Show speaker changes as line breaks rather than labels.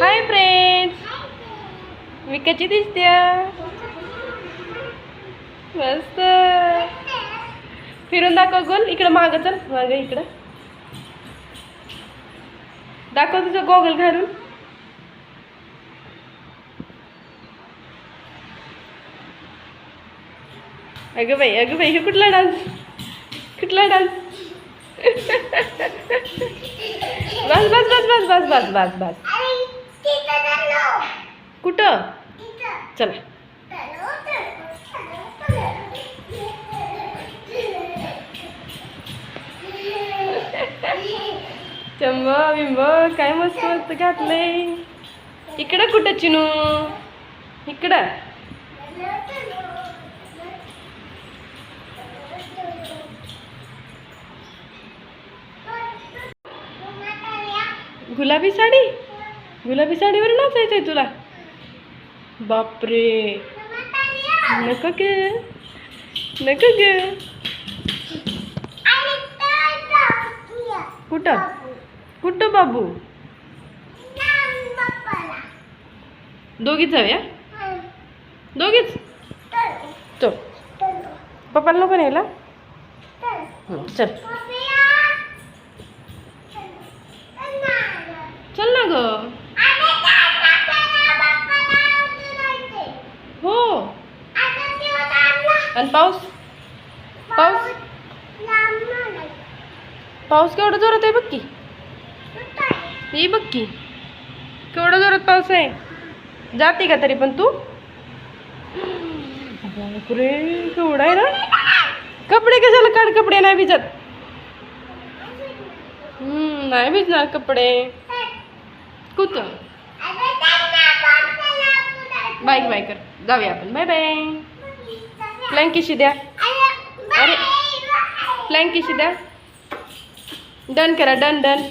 Hi friends मी कशी दिसते? मस्त. फिरून दाखव गोल. इकडं मागं चल. मागं इकडं. दाखव तुझं गोगल घालून. अगं बाई अगं बाई हे कुठला डान्स? कुठला डान्स? बस बस बस बस बस बस बस बस. कुठं? चला. चंब बिंब काय मस्त मस्त घातलंय. इकडं कुठं चिनू? इकडं. गुलाबी साडी? गुलाबी साडीवर नाचायचंय तुला. बापरे. नको ग. नको ग. कुठं? कुठं बाबू? दोघीच जाऊया दोघीच? चल. न्यायला. हं, चल. चल ना ग हो आणि पाऊस? पाऊस? पाऊस केवढा जोरात आहे बघ की. ही बघ की. केवढा जोरात पाऊस आहे. जाते का तरी पण तू? बापरे केवढा आहे ना? कपडे कशाला काढ कपडे नाही भिजत? हम्म, नाही भिजणार कपडे. कुत बाय बाय कर. जाऊया आपण. Bye bye. फ्लॅंक किशी द्या. अरे फ्लॅंक किशी द्या. डन करा डन डन